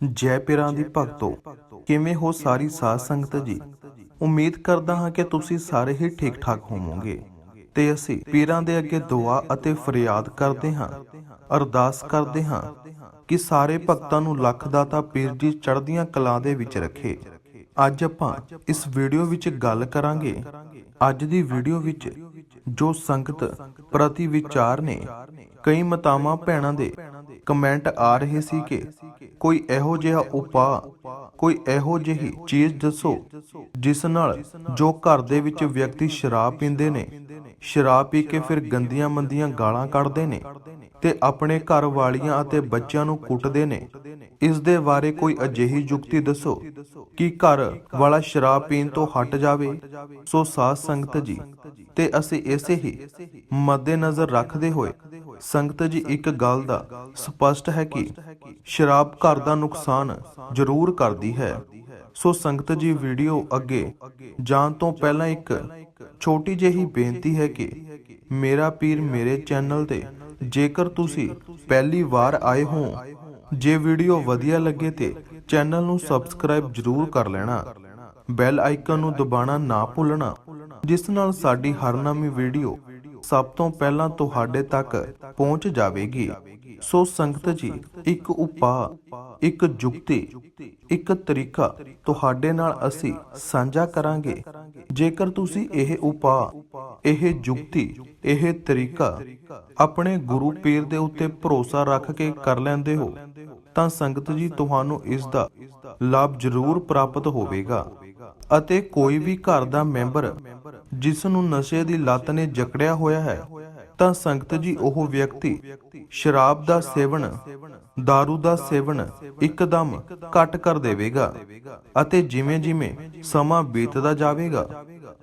ਜੈ ਪੀਰਾਂ ਦੀ ਭਗਤੋ, ਕਿਵੇਂ ਹੋ ਸਾਰੀ ਸਾਧ ਸੰਗਤ ਜੀ? ਉਮੀਦ ਕਰਦਾ ਹਾਂ ਕਿ ਤੁਸੀਂ ਸਾਰੇ ਹੀ ਠੀਕ ਠਾਕ ਹੋਵੋਗੇ। ਤੇ ਅਸੀਂ ਪੀਰਾਂ ਦੇ ਅੱਗੇ ਦੁਆ ਅਤੇ ਫਰਿਆਦ ਕਰਦੇ ਹਾਂ, ਅਰਦਾਸ ਕਰਦੇ ਹਾਂ ਕਿ ਸਾਰੇ ਭਗਤਾਂ ਨੂੰ ਲੱਖ ਦਾਤਾ ਪੀਰ ਜੀ ਚੜ੍ਹਦੀਆਂ ਕਲਾਂ ਦੇ ਵਿੱਚ ਰੱਖੇ। ਅੱਜ ਆਪਾਂ ਇਸ ਵੀਡੀਓ ਵਿੱਚ ਗੱਲ ਕਰਾਂਗੇ, ਅੱਜ ਦੀ ਵੀਡੀਓ ਵਿੱਚ ਜੋ ਸੰਗਤ ਪ੍ਰਤੀ ਵਿਚਾਰ ਨੇ, ਕਈ ਮਤਾਵਾਂ ਭੈਣਾਂ ਦੇ ਕਮੈਂਟ ਆ ਰਹੇ ਸੀ ਕਿ ਕੋਈ ਇਹੋ ਜਿਹਾ ਉਪਾਅ ਕੋਈ ਇਹੋ ਜਿਹੀ ਚੀਜ਼ ਦੱਸੋ, ਜਿਸ ਨਾਲ ਜੋ ਘਰ ਦੇ ਵਿੱਚ ਵਿਅਕਤੀ ਸ਼ਰਾਬ ਪੀਂਦੇ ਨੇ, ਸ਼ਰਾਬ ਪੀ ਕੇ ਫਿਰ ਗੰਦੀਆਂ ਮੰਦੀਆਂ ਗਾਲਾਂ ਕੱਢਦੇ ਨੇ ਤੇ ਆਪਣੇ ਘਰ ਵਾਲੀਆਂ ਅਤੇ ਬੱਚਿਆਂ ਨੂੰ ਕੁੱਟਦੇ ਨੇ, ਇਸ ਦੇ ਬਾਰੇ ਕੋਈ ਅਜਿਹੀ ਯੁਕਤੀ ਦੱਸੋ ਕਿ ਘਰ ਵਾਲਾ ਸ਼ਰਾਬ ਪੀਣ ਤੋਂ ਹਟ ਜਾਵੇ? ਸੋ ਸਾਧ ਸੰਗਤ ਜੀ, ਤੇ ਅਸੀਂ ਇਸੇ ਹੀ ਮੱਦੇ ਨਜ਼ਰ ਰੱਖਦੇ ਹੋਏ ਸੰਗਤ ਜੀ, ਇੱਕ ਗੱਲ ਦਾ ਸਪਸ਼ਟ ਹੈ ਕਿ ਸ਼ਰਾਬ ਘਰ ਦਾ ਨੁਕਸਾਨ ਜ਼ਰੂਰ ਕਰਦੀ ਹੈ। ਸੋ ਸੰਗਤ ਜੀ, ਵੀਡੀਓ ਅੱਗੇ ਜਾਣ ਤੋਂ ਪਹਿਲਾਂ ਇੱਕ ਛੋਟੀ ਜਿਹੀ ਬੇਨਤੀ ਹੈ ਕਿ ਮੇਰਾ ਪੀਰ ਮੇਰੇ ਚੈਨਲ ਤੇ ਜੇਕਰ ਤੁਸੀਂ ਪਹਿਲੀ ਵਾਰ ਆਏ ਹੋ, ਜੇ ਵੀਡੀਓ ਵਧੀਆ ਲੱਗੇ ਤੇ ਚੈਨਲ ਨੂੰ ਸਬਸਕ੍ਰਾਈਬ ਜ਼ਰੂਰ ਕਰ ਲੈਣਾ। ਬੈਲ ਆਈਕਨ ਨੂੰ ਦਬਾਉਣਾ ਨਾ ਭੁੱਲਣਾ, ਜਿਸ ਨਾਲ ਸਾਡੀ ਹਰ ਨਵੀਂ ਵੀਡੀਓ ਸਭ ਤੋਂ ਪਹਿਲਾਂ ਤੁਹਾਡੇ ਤੱਕ ਪਹੁੰਚ ਜਾਵੇਗੀ। ਸੋ ਸੰਗਤ ਜੀ, ਇੱਕ ਉਪਾਅ, ਇੱਕ ਜੁਗਤੀ, ਇੱਕ ਤਰੀਕਾ ਤੁਹਾਡੇ ਨਾਲ ਅਸੀਂ ਸਾਂਝਾ ਕਰਾਂਗੇ। ਜੇਕਰ ਤੁਸੀਂ ਇਹ ਉਪਾਅ, ਇਹ ਜੁਗਤੀ, ਇਹ ਤਰੀਕਾ ਆਪਣੇ ਗੁਰੂ ਪੀਰ ਦੇ ਉੱਤੇ ਭਰੋਸਾ ਰੱਖ ਕੇ ਕਰ ਲੈਂਦੇ ਹੋ, ਤਾਂ ਸੰਗਤ ਜੀ, ਤੁਹਾਨੂੰ ਇਸ ਦਾ ਲਾਭ ਜ਼ਰੂਰ ਪ੍ਰਾਪਤ ਹੋਵੇਗਾ। ਅਤੇ ਕੋਈ ਵੀ ਘਰ ਦਾ ਮੈਂਬਰ ਜਿਸ ਨੂੰ ਨਸ਼ੇ ਦੀ ਲੱਤ ਨੇ ਜਕੜਿਆ ਹੋਇਆ ਹੈ, ਤਾਂ ਸੰਗਤ ਜੀ ਉਹ ਵਿਅਕਤੀ ਸ਼ਰਾਬ ਦਾ ਸੇਵਨ, दारू ਦਾ ਸੇਵਨ ਇੱਕਦਮ ਘਟ ਕਰ ਦੇਵੇਗਾ ਅਤੇ ਜਿਵੇਂ ਜਿਵੇਂ ਸਮਾਂ ਬੀਤਦਾ ਜਾਵੇਗਾ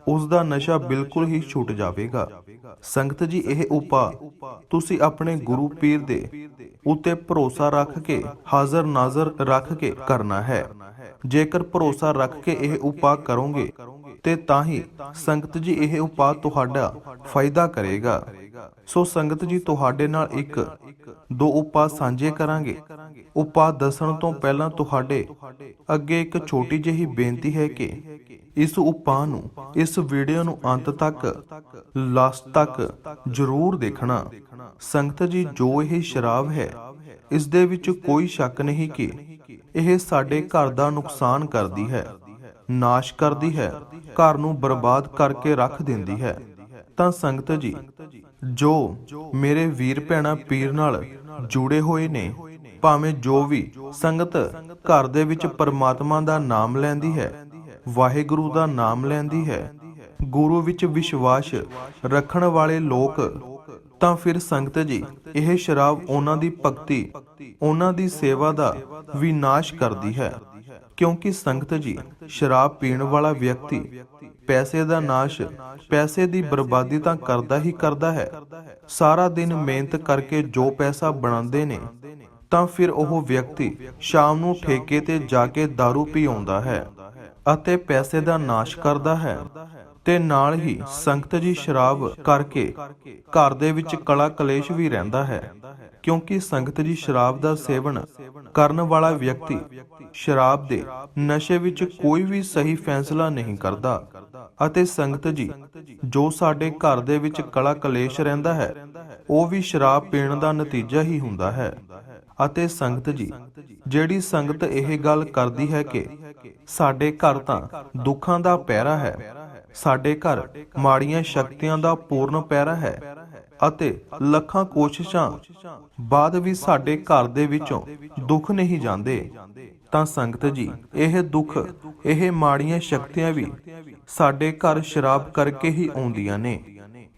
ਉਸ ਦਾ ਨਸ਼ਾ ਬਿਲਕੁਲ ਹੀ ਛੁੱਟ ਜਾਵੇਗਾ। ਸੰਗਤ ਜੀ, ਇਹ ਉਪਾ ਤੁਸੀਂ ਆਪਣੇ ਗੁਰੂ ਪੀਰ ਦੇ ਉੱਤੇ ਭਰੋਸਾ ਰੱਖ ਕੇ ਹਾਜ਼ਰ ਨਾਜ਼ਰ ਰੱਖ ਕੇ ਕਰਨਾ ਹੈ। ਜੇਕਰ ਭਰੋਸਾ ਰੱਖ ਕੇ ਇਹ ਉਪਾਅ ਕਰੋਗੇ, ਤੇ ਤਾਂ ਹੀ ਸੰਗਤ ਜੀ ਇਹ ਉਪਾਅ ਤੁਹਾਡਾ ਫਾਇਦਾ ਕਰੇਗਾ। ਸੋ ਸੰਗਤ ਜੀ ਤੁਹਾਡੇ ਨਾਲ ਇੱਕ, ਦੋ ਉਪਾਅ ਸਾਂਝੇ ਕਰਾਂਗੇ। ਉਪਾਅ ਦੱਸਣ ਤੋਂ ਪਹਿਲਾਂ ਤੁਹਾਡੇ ਅੱਗੇ ਇੱਕ ਛੋਟੀ ਜਿਹੀ ਬੇਨਤੀ ਹੈ ਕਿ ਇਸ ਉਪਾਅ ਨੂੰ, ਇਸ ਵੀਡੀਓ ਨੂੰ ਅੰਤ ਤੱਕ ਲਾਸਟ ਤੱਕ ਜ਼ਰੂਰ ਦੇਖਣਾ। ਸੰਗਤ ਜੀ ਜੋ ਇਹ ਸ਼ਰਾਬ ਹੈ, ਇਸ ਦੇ ਵਿੱਚ ਕੋਈ ਸ਼ੱਕ ਨਹੀਂ ਕਿ ਇਹ ਸਾਡੇ ਘਰ ਦਾ ਨੁਕਸਾਨ ਕਰਦੀ ਹੈ, ਨਾਸ਼ ਕਰਦੀ ਹੈ, ਘਰ ਨੂੰ ਬਰਬਾਦ ਕਰਕੇ ਰੱਖ ਦਿੰਦੀ ਹੈ। ਤਾਂ ਸੰਗਤ ਜੀ, ਜੋ ਮੇਰੇ ਵੀਰ ਭੈਣਾ ਪੀਰ ਨਾਲ ਜੁੜੇ ਹੋਏ ਨੇ, ਭਾਵੇਂ ਜੋ ਵੀ ਸੰਗਤ ਘਰ ਦੇ ਵਿੱਚ ਪਰਮਾਤਮਾ ਦਾ ਨਾਮ ਲੈਂਦੀ ਹੈ, ਵਾਹਿਗੁਰੂ ਦਾ ਨਾਮ ਲੈਂਦੀ ਹੈ, ਗੁਰੂ ਵਿੱਚ ਵਿਸ਼ਵਾਸ ਰੱਖਣ ਵਾਲੇ ਲੋਕ ਤਾਂ ਫਿਰ ਸੰਗਤ ਜੀ, ਇਹ ਸ਼ਰਾਬ ਉਹਨਾਂ ਦੀ ਭਗਤੀ, ਉਹਨਾਂ ਦੀ ਸੇਵਾ ਦਾ ਵਿਨਾਸ਼ ਕਰਦੀ ਹੈ। ਕਿਉਂਕਿ ਸੰਗਤ ਜੀ, ਸ਼ਰਾਬ ਪੀਣ ਵਾਲਾ ਵਿਅਕਤੀ ਪੈਸੇ ਦਾ ਨਾਸ਼, ਪੈਸੇ ਦੀ ਬਰਬਾਦੀ ਤਾਂ ਕਰਦਾ ਹੀ ਕਰਦਾ ਹੈ। ਸਾਰਾ ਦਿਨ ਮਿਹਨਤ ਕਰਕੇ ਜੋ ਪੈਸਾ ਬਣਾਉਂਦੇ ਨੇ, ਤਾਂ ਫਿਰ ਉਹ ਵਿਅਕਤੀ ਸ਼ਾਮ ਨੂੰ ਠੇਕੇ ਤੇ ਜਾ ਕੇ दारू ਪੀ ਆਉਂਦਾ ਹੈ ਅਤੇ ਪੈਸੇ ਦਾ ਨਾਸ਼ ਕਰਦਾ ਹੈ। ਤੇ ਨਾਲ ਹੀ ਸੰਗਤ ਜੀ ਸ਼ਰਾਬ ਕਰਕੇ ਘਰ ਦੇ ਵਿੱਚ ਕਲਾ ਕਲੇਸ਼ ਵੀ ਰਹਿੰਦਾ ਹੈ, ਕਿਉਂਕਿ ਸੰਗਤ ਜੀ ਸ਼ਰਾਬ ਦਾ ਸੇਵਨ ਕਰਨ ਵਾਲਾ ਵਿਅਕਤੀ ਸ਼ਰਾਬ ਦੇ ਨਸ਼ੇ ਵਿੱਚ ਕੋਈ ਵੀ ਸਹੀ ਫੈਸਲਾ ਨਹੀਂ ਕਰਦਾ ਅਤੇ ਸੰਗਤ ਜੀ ਜੋ ਸਾਡੇ ਘਰ ਦੇ ਵਿੱਚ ਕਲਾ ਕਲੇਸ਼ ਰਹਿੰਦਾ ਹੈ, ਉਹ ਵੀ ਸ਼ਰਾਬ ਪੀਣ ਦਾ ਨਤੀਜਾ ਹੀ ਹੁੰਦਾ ਹੈ ਅਤੇ ਸੰਗਤ ਜੀ ਜਿਹੜੀ ਸੰਗਤ ਇਹ ਗੱਲ ਕਰਦੀ ਹੈ ਕਿ ਸਾਡੇ ਘਰ ਤਾਂ ਦੁੱਖਾਂ ਦਾ ਪਹਿਰਾ ਹੈ ਸਾਡੇ ਘਰ ਮਾੜੀਆਂ ਸ਼ਕਤੀਆਂ ਦਾ ਪੂਰਨ ਪਹਿਰਾ ਹੈ ਅਤੇ ਲੱਖਾਂ ਕੋਸ਼ਿਸ਼ਾਂ ਬਾਅਦ ਵੀ ਸਾਡੇ ਘਰ ਦੇ ਵਿੱਚੋਂ ਦੁੱਖ ਨਹੀਂ ਜਾਂਦੇ। ਤਾਂ ਸੰਗਤ ਜੀ, ਇਹ ਦੁੱਖ, ਇਹ ਮਾੜੀਆਂ ਸ਼ਕਤੀਆਂ ਵੀ ਸਾਡੇ ਘਰ ਸ਼ਰਾਬ ਕਰਕੇ ਹੀ ਆਉਂਦੀਆਂ ਨੇ।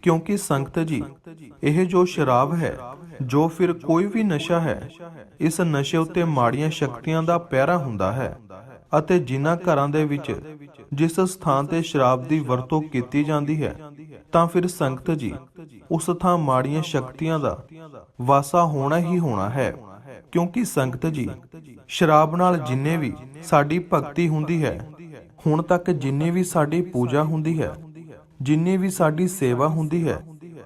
ਕਿਉਂਕਿ ਸੰਗਤ ਜੀ, ਇਹ ਜੋ ਸ਼ਰਾਬ ਹੈ, ਜੋ ਫਿਰ ਕੋਈ ਵੀ ਨਸ਼ਾ ਹੈ, ਇਸ ਨਸ਼ੇ ਉੱਤੇ ਮਾੜੀਆਂ ਸ਼ਕਤੀਆਂ ਦਾ ਪਹਿਰਾ ਹੁੰਦਾ ਹੈ। ਅਤੇ ਜਿਨ੍ਹਾਂ ਘਰਾਂ ਦੇ ਵਿੱਚ ਜਿਸ ਸਥਾਨ ਤੇ ਸ਼ਰਾਬ ਦੀ ਵਰਤੋਂ ਕੀਤੀ ਜਾਂਦੀ ਹੈ, ਤਾਂ ਫਿਰ ਸੰਗਤ ਜੀ, ਉਸ ਥਾਂ ਮਾੜੀਆਂ ਸ਼ਕਤੀਆਂ ਦਾ ਵਾਸਾ ਹੋਣਾ ਹੀ ਹੋਣਾ ਹੈ, ਕਿਉਂਕਿ ਸੰਗਤ ਜੀ, ਸ਼ਰਾਬ ਨਾਲ ਜਿੰਨੇ ਵੀ ਸਾਡੀ ਭਗਤੀ ਹੁੰਦੀ ਹੈ, ਹੁਣ ਤੱਕ ਜਿੰਨੀ ਵੀ ਸਾਡੀ ਪੂਜਾ ਹੁੰਦੀ ਹੈ, ਜਿੰਨੀ ਵੀ ਸਾਡੀ ਸੇਵਾ ਹੁੰਦੀ ਹੈ,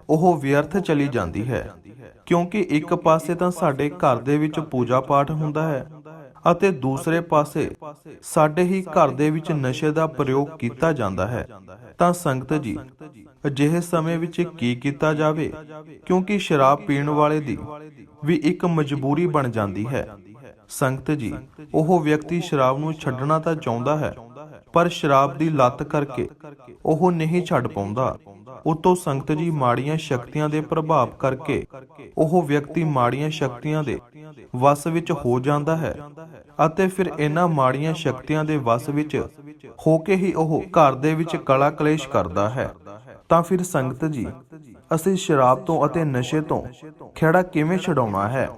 ਉਹ ਵਿਅਰਥ ਚਲੀ ਜਾਂਦੀ ਹੈ, ਕਿਉਂਕਿ ਇੱਕ ਪਾਸੇ ਤਾਂ ਸਾਡੇ ਘਰ ਦੇ ਵਿੱਚ ਪੂਜਾ ਪਾਠ ਹੁੰਦਾ ਹੈ ਅਤੇ ਦੂਸਰੇ ਪਾਸੇ ਸਾਡੇ ਹੀ ਘਰ ਦੇ ਵਿੱਚ ਨਸ਼ੇ ਦਾ ਪ੍ਰਯੋਗ ਕੀਤਾ ਜਾਂਦਾ ਹੈ। ਤਾਂ ਸੰਗਤ ਜੀ ਅਜਿਹੇ ਸਮੇਂ ਵਿੱਚ ਕੀ ਕੀਤਾ ਜਾਵੇ? ਕਿਉਂਕਿ ਸ਼ਰਾਬ ਪੀਣ ਵਾਲੇ ਦੀ ਵੀ ਇੱਕ ਮਜਬੂਰੀ ਬਣ ਜਾਂਦੀ ਹੈ। ਸੰਗਤ ਜੀ ਉਹ ਵਿਅਕਤੀ ਸ਼ਰਾਬ ਨੂੰ ਛੱਡਣਾ ਤਾਂ ਚਾਹੁੰਦਾ ਹੈ ਪਰ ਸ਼ਰਾਬ ਦੀ ਲੱਤ ਕਰਕੇ ਉਹ ਨਹੀਂ ਛੱਡ ਪਾਉਂਦਾ। ਉਤੋਂ ਸੰਗਤ ਜੀ ਮਾੜੀਆਂ ਸ਼ਕਤੀਆਂ ਦੇ ਪ੍ਰਭਾਵ ਕਰਕੇ ਉਹ ਵਿਅਕਤੀ ਮਾੜੀਆਂ ਸ਼ਕਤੀਆਂ ਦੇ ਵਸ ਵਿੱਚ ਹੋ ਜਾਂਦਾ ਹੈ ਅਤੇ ਫਿਰ ਇਹਨਾਂ ਮਾੜੀਆਂ ਸ਼ਕਤੀਆਂ ਦੇ ਵਸ ਵਿੱਚ ਹੋ ਕੇ ਹੀ ਉਹ ਘਰ ਦੇ ਵਿੱਚ ਕਲਾ ਕਲੇਸ਼ ਕਰਦਾ ਹੈ। ਤਾਂ ਫਿਰ ਸੰਗਤ ਜੀ, ਅਸੀਂ ਸ਼ਰਾਬ ਤੋਂ ਅਤੇ ਨਸ਼ੇ ਤੋਂ ਖੇੜਾ ਕਿਵੇਂ ਛਡਾਉਣਾ ਹੈ?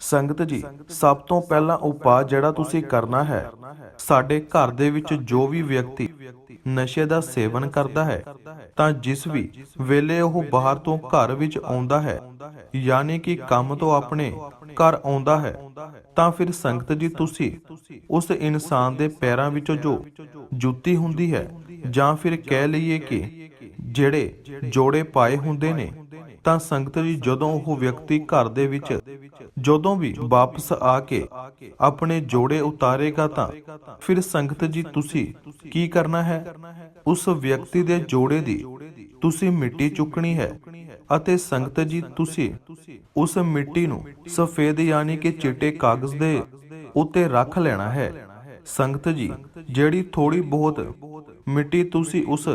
ਸੰਗਤ ਜੀ, ਸਭ ਤੋਂ ਪਹਿਲਾ ਉਪਾਅ ਜਿਹੜਾ ਤੁਸੀਂ ਕਰਨਾ ਹੈ, ਸਾਡੇ ਘਰ ਦੇ ਵਿੱਚ ਜੋ ਵੀ ਵਿਅਕਤੀ ਨਸ਼ੇ ਦਾ ਸੇਵਨ ਕਰਦਾ ਹੈ, ਤਾਂ ਜਿਸ ਵੀ ਵੇਲੇ ਉਹ ਬਾਹਰ ਤੋਂ ਘਰ ਵਿੱਚ ਆਉਂਦਾ ਹੈ, ਯਾਨੀ ਕਿ ਕੰਮ ਤੋਂ ਆਪਣੇ ਘਰ ਆਉਂਦਾ ਹੈ, ਤਾਂ ਫਿਰ ਸੰਗਤ ਜੀ ਤੁਸੀਂ ਉਸ ਇਨਸਾਨ ਦੇ ਪੈਰਾਂ ਵਿੱਚੋਂ ਜੋ ਜੁੱਤੀ ਹੁੰਦੀ ਹੈ ਜਾਂ ਫਿਰ ਕਹਿ ਲਈਏ ਕਿ ਜਿਹੜੇ ਜੋੜੇ ਪਾਏ ਹੁੰਦੇ ਨੇ, ਤਾਂ ਸੰਗਤ ਜੀ ਜਦੋਂ ਉਹ ਵਿਅਕਤੀ ਘਰ ਦੇ ਵਿੱਚ ਜਦੋਂ ਵੀ ਵਾਪਸ ਆ ਕੇ ਆਪਣੇ ਜੋੜੇ ਉਤਾਰੇਗਾ ਤਾਂ ਫਿਰ ਸੰਗਤ ਜੀ ਤੁਸੀਂ ਕੀ ਕਰਨਾ ਹੈ? ਉਸ ਵਿਅਕਤੀ ਦੇ ਜੋੜੇ ਦੀ ਤੁਸੀਂ ਮਿੱਟੀ ਚੁੱਕਣੀ ਹੈ ਅਤੇ ਸੰਗਤ ਜੀ, ਤੁਸੀਂ ਉਸ ਮਿੱਟੀ ਨੂੰ ਸਫੇਦ ਯਾਨੀ ਕਿ ਚਿੱਟੇ ਕਾਗਜ਼ ਦੇ ਉੱਤੇ ਰੱਖ ਲੈਣਾ ਹੈ। ਸੰਗਤ ਜੀ, ਜਿਹੜੀ ਥੋੜੀ ਬਹੁਤ ਮਿੱਟੀ ਤੁਸੀਂ ਉਸ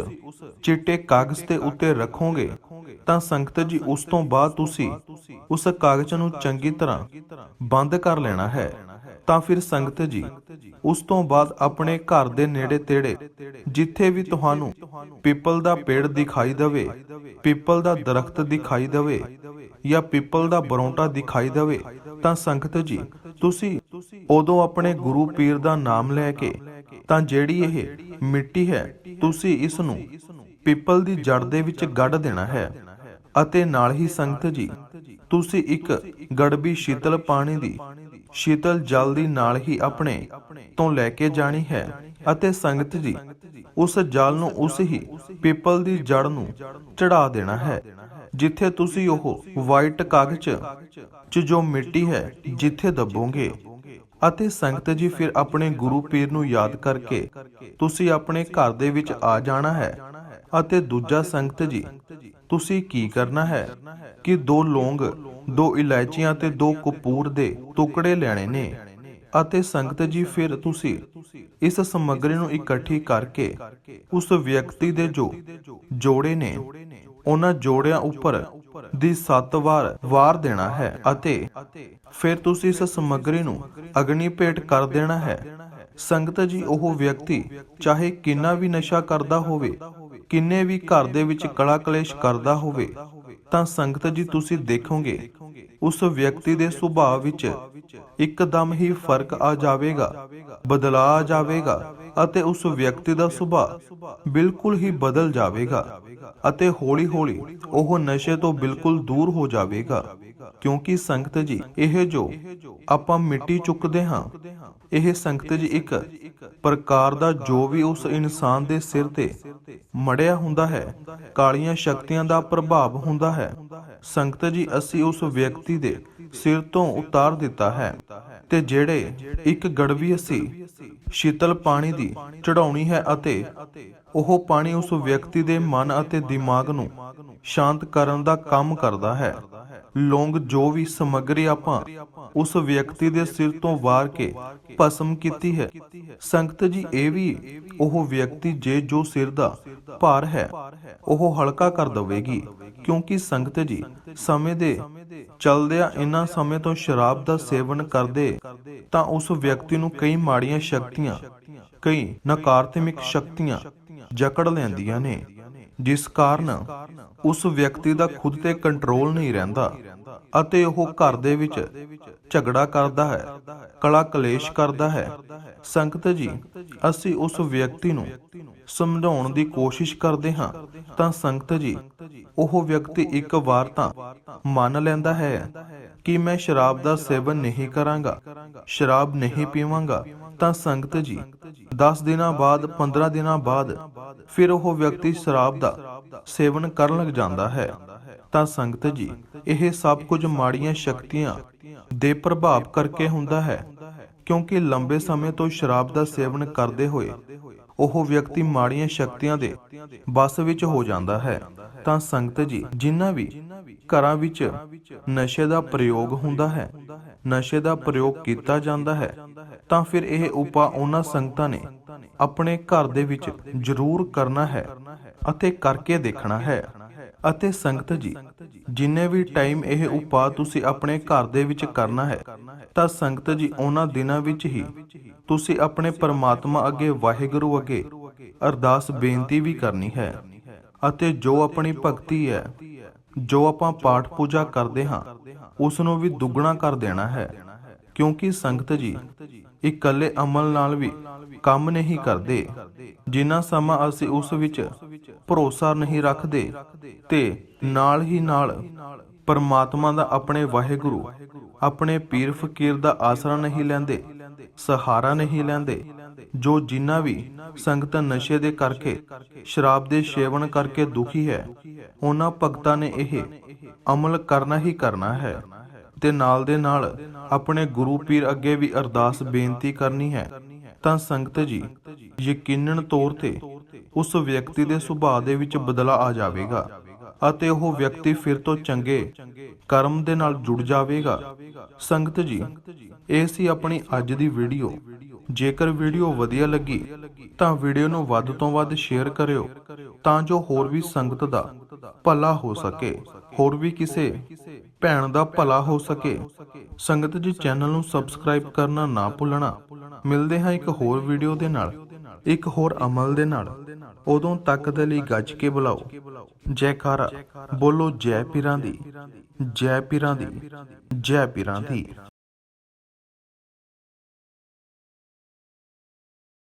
ਚਿੱਟੇ ਕਾਗਜ਼ ਦੇ ਉੱਤੇ ਰੱਖੋਗੇ, ਤਾਂ ਸੰਗਤ ਜੀ, ਉਸ ਤੋਂ ਬਾਅਦ ਤੁਸੀਂ ਉਸ ਕਾਗਜ਼ ਨੂੰ ਚੰਗੀ ਤਰ੍ਹਾਂ ਬੰਦ ਕਰ ਲੈਣਾ ਹੈ। ਤਾਂ ਫਿਰ ਸੰਗਤ ਜੀ, ਉਸ ਤੋਂ ਬਾਅਦ ਆਪਣੇ ਘਰ ਦੇ ਨੇੜੇ ਤੇੜੇ, ਜਿੱਥੇ ਵੀ ਤੁਹਾਨੂੰ ਪੀਪਲ ਦਾ ਪੇੜ ਦਿਖਾਈ ਦੇਵੇ, ਪੀਪਲ ਦਾ ਦਰਖਤ ਦਿਖਾਈ ਦੇਵੇ ਜਾਂ ਪੀਪਲ ਦਾ ਬਰੌਂਟਾ ਦਿਖਾਈ ਦੇਵੇ, ਤਾਂ ਸੰਗਤ ਜੀ, ਤੁਸੀਂ ਉਦੋਂ ਆਪਣੇ ਗੁਰੂ ਪੀਰ ਦਾ ਨਾਮ ਲੈ ਕੇ, ਤਾਂ ਜਿਹੜੀ ਇਹ ਮਿੱਟੀ ਹੈ, ਤੁਸੀਂ ਇਸ ਨੂੰ ਪੀਪਲ ਦੀ ਜੜ ਦੇ ਵਿੱਚ ਗੱਡ ਦੇਣਾ ਹੈ। ਅਤੇ ਨਾਲ ਹੀ ਸੰਗਤ ਜੀ, ਤੁਸੀਂ ਇੱਕ ਗੜਬੀ ਸ਼ੀਤਲ ਪਾਣੀ ਦੀ ਸ਼ੀਤਲ ਜਲ ਦੀ ਨਾਲ ਹੀ ਆਪਣੇ ਤੋਂ ਲੈ ਕੇ ਜਾਣੀ ਹੈ ਅਤੇ ਸੰਗਤ ਜੀ, ਉਸ ਜਲ ਨੂੰ ਉਸ ਹੀ ਪੀਪਲ ਦੀ ਜੜ ਨੂੰ ਚੜਾ ਦੇਣਾ ਹੈ, ਜਿੱਥੇ ਤੁਸੀਂ ਉਹ ਵਾਈਟ ਕਾਗਜ਼ ਚ ਜੋ ਮਿੱਟੀ ਹੈ, ਜਿੱਥੇ ਦੱਬੋਗੇ। ਅਤੇ ਸੰਗਤ ਜੀ ਫਿਰ ਆਪਣੇ ਗੁਰੂ ਪੀਰ ਨੂੰ ਯਾਦ ਕਰਕੇ ਤੁਸੀਂ ਆਪਣੇ ਘਰ ਦੇ ਵਿੱਚ ਆ ਜਾਣਾ ਹੈ ਅਤੇ ਦੂਜਾ ਸੰਗਤ ਜੀ, ਤੁਸੀਂ ਕੀ ਕਰਨਾ ਹੈ ਕਿ ਦੋ ਲੌਂਗ ਦੋ ਇਲਾਇਚੀਆਂ ਤੇ ਦੋ ਕਪੂਰ ਦੇ ਟੁਕੜੇ ਲੈਣੇ ਨੇ। ਅਤੇ ਸੰਗਤ ਜੀ, ਫਿਰ ਤੁਸੀਂ ਇਸ ਸਮੱਗਰੀ ਨੂੰ ਇਕੱਠੀ ਕਰਕੇ ਉਸ ਵਿਅਕਤੀ ਦੇ ਜੋ ਜੋੜੇ ਨੇ, ਉਹਨਾਂ ਜੋੜਿਆਂ ਉੱਪਰ ਦੀ 7 ਵਾਰ ਵਾਰ ਦੇਣਾ ਹੈ ਅਤੇ ਫਿਰ ਤੁਸੀਂ ਇਸ ਸਮੱਗਰੀ ਨੂੰ ਅਗਨੀ ਭੇਟ ਕਰ ਦੇਣਾ ਹੈ। ਸੰਗਤ ਜੀ, ਉਹ ਵਿਅਕਤੀ ਚਾਹੇ ਕਿੰਨਾ ਵੀ ਨਸ਼ਾ ਕਰਦਾ ਹੋਵੇ, ਕਿੰਨੇ ਵੀ ਘਰ ਦੇ ਵਿੱਚ ਕਲਾ ਕਲੇਸ਼ ਕਰਦਾ ਹੋਵੇ ਤਾਂ ਸੰਗਤ ਜੀ ਤੁਸੀਂ ਦੇਖੋਗੇ, ਉਸ ਵਿਅਕਤੀ ਦੇ ਸੁਭਾਅ ਵਿੱਚ ਇੱਕਦਮ ਹੀ ਫ਼ਰਕ ਆ ਜਾਵੇਗਾ ਬਦਲਾ ਆ ਜਾਵੇਗਾ। ਅਤੇ ਉਸ ਵਿਅਕਤੀ ਦਾ ਸੁਭਾਅ ਬਿਲਕੁਲ ਹੀ ਬਦਲ ਜਾਵੇਗਾ ਅਤੇ ਹੌਲੀ-ਹੌਲੀ ਉਹ ਨਸ਼ੇ ਤੋਂ ਬਿਲਕੁਲ ਦੂਰ ਹੋ ਜਾਵੇਗਾ। ਕਿਉਂਕਿ ਸੰਗਤ ਜੀ, ਇਹ ਜੋ ਆਪਾਂ ਮਿੱਟੀ ਚੁੱਕਦੇ ਹਾਂ, ਇਹ ਸੰਗਤ ਜੀ ਇੱਕ ਪ੍ਰਕਾਰ ਦਾ ਜੋ ਵੀ ਉਸ ਇਨਸਾਨ ਦੇ ਸਿਰ ਤੇ ਮੜਿਆ ਹੁੰਦਾ ਹੈ, ਕਾਲੀਆਂ ਸ਼ਕਤੀਆਂ ਦਾ ਪ੍ਰਭਾਵ ਹੁੰਦਾ ਹੈ, ਸੰਗਤ ਜੀ ਅਸੀਂ ਉਸ ਵਿਅਕਤੀ ਦੇ ਸਿਰ ਤੋਂ ਉਤਾਰ ਦਿੱਤਾ ਹੈ ਤੇ ਜਿਹੜੇ ਇੱਕ ਗੜਵੀ ਅਸੀਂ ਸ਼ੀਤਲ ਪਾਣੀ ਦੀ ਚੜਾਉਣੀ ਹੈ ਅਤੇ ਉਹ ਪਾਣੀ ਉਸ ਵਿਅਕਤੀ ਦੇ ਮਨ ਅਤੇ ਦਿਮਾਗ ਨੂੰ ਸ਼ਾਂਤ ਕਰਨ ਦਾ ਕੰਮ ਕਰਦਾ ਹੈ। ਲੌਂਗ ਜੋ ਵੀ ਸਮੱਗਰੀ ਆਪਾਂ ਉਸ ਵਿਅਕਤੀ ਦੇ ਸਿਰ ਤੋਂ ਵਾਰ ਕੇ ਭਸਮ ਕੀਤੀ ਹੈ। ਸੰਗਤ ਜੀ, ਇਹ ਵੀ ਉਹ ਵਿਅਕਤੀ ਜੇ ਜੋ ਸਿਰ ਦਾ ਭਾਰ ਹੈ, ਉਹ ਹਲਕਾ ਕਰ ਦੇਵੇਗੀ। ਕਿਉਂਕਿ ਸੰਗਤ ਜੀ, ਸਮੇਂ ਦੇ ਚਲਦਿਆਂ ਇਨ੍ਹਾਂ ਸਮੇਂ ਤੋਂ ਸ਼ਰਾਬ ਦਾ ਸੇਵਨ ਕਰਦੇ ਤਾਂ ਉਸ ਵਿਅਕਤੀ ਨੂੰ ਕਈ ਮਾੜੀਆਂ ਸ਼ਕਤੀਆਂ, ਕਈ ਨਕਾਰਾਤਮਕ ਸ਼ਕਤੀਆਂ ਜਕੜ ਲੈਂਦੀਆਂ ਨੇ। ਜਿਸ ਕਾਰਨ ਉਸ ਵਿਅਕਤੀ ਦਾ ਖੁਦ ਤੇ ਕੰਟਰੋਲ ਨਹੀਂ ਰਹਿੰਦਾ ਅਤੇ ਉਹ ਘਰ ਦੇ ਵਿੱਚ ਝਗੜਾ ਕਰਦਾ ਹੈ, ਕਲਾ ਕਲੇਸ਼ ਕਰਦਾ ਹੈ। ਸੰਗਤ ਜੀ, ਅਸੀਂ ਉਸ ਵਿਅਕਤੀ ਨੂੰ ਸਮਝਾਉਣ ਦੀ ਕੋਸ਼ਿਸ਼ ਕਰਦੇ ਹਾਂ ਤਾਂ ਸੰਗਤ ਜੀ, ਉਹ ਵਿਅਕਤੀ ਇੱਕ ਵਾਰ ਤਾਂ ਮੰਨ ਲੈਂਦਾ ਹੈ ਕਿ ਮੈਂ ਸ਼ਰਾਬ ਦਾ ਸੇਵਨ ਨਹੀਂ ਕਰਾਂਗਾ, ਸ਼ਰਾਬ ਨਹੀਂ ਪੀਵਾਂਗਾ ਤਾਂ ਸੰਗਤ ਜੀ 10 ਦਿਨਾਂ ਬਾਅਦ 15 ਦਿਨਾਂ ਬਾਅਦ ਫਿਰ ਉਹ ਵਿਅਕਤੀ ਸ਼ਰਾਬ ਦਾ ਸੇਵਨ ਕਰਨ ਲੱਗ ਜਾਂਦਾ ਹੈ। ਤਾਂ ਸੰਗਤ ਜੀ, ਇਹ ਸਭ ਕੁਝ ਮਾੜੀਆਂ ਸ਼ਕਤੀਆਂ ਦੇ ਪ੍ਰਭਾਵ ਕਰਕੇ ਹੁੰਦਾ ਹੈ, ਕਿਉਂਕਿ ਲੰਬੇ ਸਮੇਂ ਤੋਂ ਸ਼ਰਾਬ ਦਾ ਸੇਵਨ ਕਰਦੇ ਹੋਏ ਉਹ ਵਿਅਕਤੀ ਮਾੜੀਆਂ ਸ਼ਕਤੀਆਂ ਦੇ ਬਸ ਵਿੱਚ ਹੋ ਜਾਂਦਾ ਹੈ। ਤਾਂ ਸੰਗਤ ਜੀ ਜਿਨ੍ਹਾਂ ਵੀ ਘਰਾਂ ਵਿੱਚ ਨਸ਼ੇ ਦਾ ਪ੍ਰਯੋਗ ਹੁੰਦਾ ਹੈ, ਨਸ਼ੇ ਦਾ ਪ੍ਰਯੋਗ ਕੀਤਾ ਜਾਂਦਾ ਹੈ, ਤਾਂ ਫਿਰ ਇਹ ਉਪਾਅ ਉਹਨਾਂ ਸੰਗਤਾਂ ਨੇ ਆਪਣੇ ਘਰ ਦੇ ਵਿੱਚ ਜ਼ਰੂਰ ਕਰਨਾ ਹੈ ਅਤੇ ਕਰਕੇ ਦੇਖਣਾ ਹੈ। ਅਤੇ ਸੰਗਤ ਜੀ, ਜਿੰਨੇ ਵੀ ਟਾਈਮ ਇਹ ਉਪਾਅ ਤੁਸੀਂ ਆਪਣੇ ਘਰ ਦੇ ਵਿੱਚ ਕਰਨਾ ਹੈ, ਤਾਂ ਸੰਗਤ ਜੀ, ਉਹਨਾਂ ਦਿਨਾਂ ਵਿੱਚ ਹੀ ਤੁਸੀਂ ਆਪਣੇ ਪਰਮਾਤਮਾ ਅੱਗੇ ਵਾਹਿਗੁਰੂ ਅੱਗੇ ਅਰਦਾਸ ਬੇਨਤੀ ਵੀ ਕਰਨੀ ਹੈ ਅਤੇ ਜੋ ਆਪਣੀ ਭਗਤੀ ਹੈ, ਜੋ ਆਪਾਂ ਪਾਠ ਪੂਜਾ ਕਰਦੇ ਹਾਂ ਉਸ ਨੂੰ ਵੀ ਦੁੱਗਣਾ ਕਰ ਦੇਣਾ ਹੈ। ਕਿਉਂਕਿ ਸੰਗਤ ਜੀ, ਇਕੱਲੇ ਅਮਲ ਨਾਲ ਵੀ ਕੰਮ ਨਹੀਂ ਕਰਦੇ। ਜਿੰਨਾ ਸਮਾਂ ਅਸੀਂ ਉਸ ਵਿੱਚ ਭਰੋਸਾ ਨਹੀਂ ਰੱਖਦੇ, ਤੇ ਨਾਲ ਹੀ ਨਾਲ ਪਰਮਾਤਮਾ ਦਾ ਆਪਣੇ ਵਾਹਿਗੁਰੂ, ਆਪਣੇ ਪੀਰ ਫਕੀਰ ਦਾ ਆਸਰਾ ਨਹੀਂ ਲੈਂਦੇ ਸਹਾਰਾ ਨਹੀਂ ਲੈਂਦੇ। ਜੋ ਜਿੰਨਾ ਵੀ ਸੰਗਤ ਨਸ਼ੇ ਦੇ ਕਰਕੇ, ਸ਼ਰਾਬ ਦੇ ਸੇਵਨ ਕਰਕੇ ਦੁਖੀ ਹੈ, ਉਹਨਾਂ ਭਗਤਾਂ ਨੇ ਇਹ ਅਮਲ ਕਰਨਾ ਹੀ ਕਰਨਾ ਹੈ। ਤੇ ਨਾਲ ਦੇ ਨਾਲ ਆਪਣੇ ਗੁਰੂ ਪੀਰ ਅੱਗੇ ਵੀ ਅਰਦਾਸ ਬੇਨਤੀ ਕਰਨੀ ਹੈ। ਤਾਂ ਸੰਗਤ ਜੀ, ਯਕੀਨਨ ਤੌਰ ਤੇ ਉਸ ਵਿਅਕਤੀ ਦੇ ਸੁਭਾਅ ਦੇ ਵਿੱਚ ਬਦਲਾ ਆ ਜਾਵੇਗਾ। ਅਤੇ ਉਹ ਵਿਅਕਤੀ ਫਿਰ ਤੋਂ ਚੰਗੇ ਕਰਮ ਦੇ ਨਾਲ ਜੁੜ ਜਾਵੇਗਾ। ਸੰਗਤ ਜੀ, ਇਹ ਸੀ ਆਪਣੀ ਅੱਜ ਦੀ ਵੀਡੀਓ। ਜੇਕਰ ਵੀਡੀਓ ਵਧੀਆ ਲੱਗੀ, ਤਾਂ ਵੀਡੀਓ ਨੂੰ ਵੱਧ ਤੋਂ ਵੱਧ ਸ਼ੇਅਰ ਕਰਿਓ, ਤਾਂ ਜੋ ਹੋਰ ਵੀ ਸੰਗਤ ਦਾ ਭਲਾ ਹੋ ਸਕੇ, ਹੋਰ ਵੀ ਕਿਸੇ ਭੈਣ ਦਾ ਭਲਾ ਹੋ ਸਕੇ। ਸੰਗਤ ਜੀ, ਚੈਨਲ ਨੂੰ ਸਬਸਕ੍ਰਾਈਬ ਕਰਨਾ ਨਾ ਭੁੱਲਣਾ। ਮਿਲਦੇ ਹਾਂ ਇੱਕ ਹੋਰ ਵੀਡੀਓ ਦੇ ਨਾਲ, ਇੱਕ ਹੋਰ ਅਮਲ ਦੇ ਨਾਲ। ਉਦੋਂ ਤੱਕ ਦੇ ਲਈ ਗੱਜ ਕੇ ਬੁਲਾਓ। ਜੈਕਾਰਾ, ਬੋਲੋ ਜੈ ਪੀਰਾਂ ਦੀ, ਜੈ ਪੀਰਾਂ ਦੀ, ਜੈ ਪੀਰਾਂ ਦੀ।